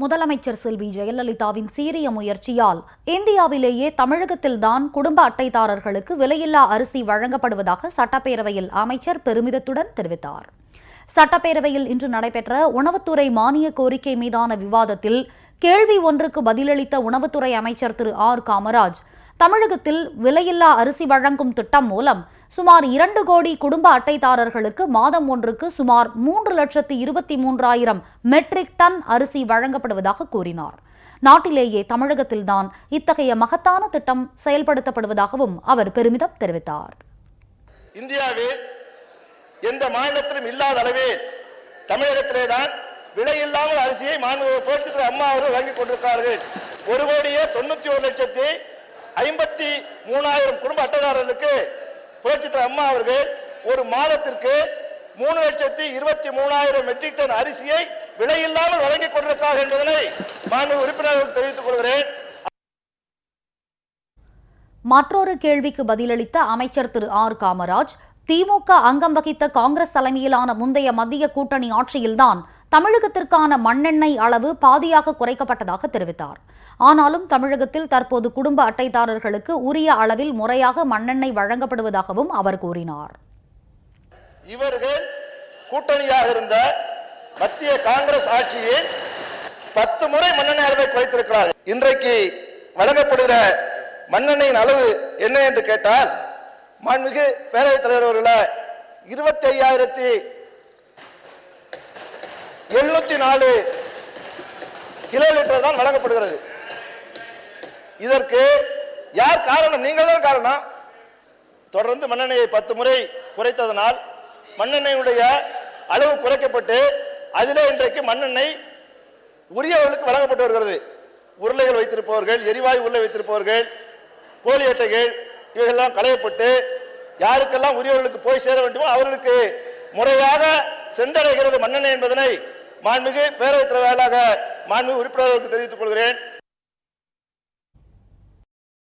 முதலமைச்சர் செல்வி ஜெயலலிதாவின் சீரிய முயற்சியால் இந்தியாவிலேயே தமிழகத்தில்தான் குடும்ப அட்டைதாரர்களுக்கு விலையில்லா அரிசி வழங்கப்படுவதாக சட்டப்பேரவையில் அமைச்சர் பெருமிதத்துடன் தெரிவித்தார். சட்டப்பேரவையில் இன்று நடைபெற்ற உணவுத்துறை மானிய கோரிக்கை மீதான விவாதத்தில் கேள்வி ஒன்றுக்கு பதிலளித்த உணவுத்துறை அமைச்சர் திரு ஆர் காமராஜ் தமிழகத்தில் விலையில்லா அரிசி வழங்கும் திட்டம் மூலம் சுமார் இரண்டு கோடி குடும்ப அட்டைதாரர்களுக்கு மாதம் ஒன்றுக்கு சுமார் மூன்று லட்சத்து இருபத்தி மூன்றாயிரம் மெட்ரிக் டன் அரிசி வழங்கப்படுவதாக கூறினார். நாட்டிலேயே தமிழகத்தில்தான் இத்தகைய மகத்தான திட்டம் செயல்படுத்தப்படுவதாகவும் அவர் பெருமிதம் தெரிவித்தார். இந்தியாவில் எந்த மாநிலத்திலும் இல்லாத அளவில் தமிழகத்திலே தான் விலை இல்லாமல் அரிசியை மாண்பு அம்மா அவர்கள் வழங்கிக் கொண்டிருக்கிறார்கள். ஒரு கோடியே தொண்ணூத்தி ஒரு லட்சத்தி ஐம்பத்தி மூணாயிரம் குடும்ப அட்டைதாரர்களுக்கு புரட்சித்தர் அம்மா அவர்கள் ஒரு மாதத்திற்கு மூணு லட்சத்தி இருபத்தி மூணாயிரம் மெட்ரிக் டன் அரிசியை விலையில்லாமல் வழங்கிக் கொண்டிருக்கிறார்கள் என்பதனை மாநில உறுப்பினர்கள் தெரிவித்துக் கொள்கிறேன். மற்றொரு கேள்விக்கு பதிலளித்த அமைச்சர் திரு ஆர் காமராஜ் திமுக அங்கம் வகித்த காங்கிரஸ் தலைமையிலான முந்தைய மத்திய கூட்டணி ஆட்சியில்தான் தமிழகத்திற்கான மண்ணெண்ணெய் அளவு பாதியாக குறைக்கப்பட்டதாக தெரிவித்தார். ஆனாலும் தமிழகத்தில் தற்போது குடும்ப அட்டைதாரர்களுக்கு உரிய அளவில் முறையாக மண்ணெண்ணெய் வழங்கப்படுவதாகவும் அவர் கூறினார். இவர்கள் கூட்டணியாக இருந்த மத்திய காங்கிரஸ் ஆட்சியில் பத்து முறை மண்ணெண்ணெய் அளவை குறைத்திருக்கிறார்கள். இன்றைக்கு வழங்கப்படுகிற மண்ணெண்ணெயின் அளவு என்ன என்று கேட்டால் மாண்புமிகு பேரவைத் தலைவர் அவர்களே இருபத்தி ஐயாயிரத்தி எழுநூத்தி நாலு கிலோ லிட்டர் தான் வழங்கப்படுகிறது. இதற்கு யார் காரணம்? நீங்கள் தான் காரணம். தொடர்ந்து மண்ணெண்ணெயை பத்து முறை குறைத்ததனால் மண்ணெண்ணெயுடைய அளவு குறைக்கப்பட்டு அதிலே இன்றைக்கு மண்ணெண்ணெய் உரியவர்களுக்கு வழங்கப்பட்டு வருகிறது. உருளைகள் வைத்திருப்பவர்கள் எரிவாயு உருளை வைத்திருப்பவர்கள் கோழி அட்டைகள் இவைகள்லாம் களையப்பட்டு யாருக்கெல்லாம் உரியவர்களுக்கு போய் சேர வேண்டுமோ அவர்களுக்கு முறையாக சென்றடைகிறது மண்ணெண்ணெய் என்பதனை மாண்புமிகு பேரவைத் தலைவராக மாண்புமிகு உறுப்பினர்களுக்கு தெரிவித்துக் கொள்கிறேன்.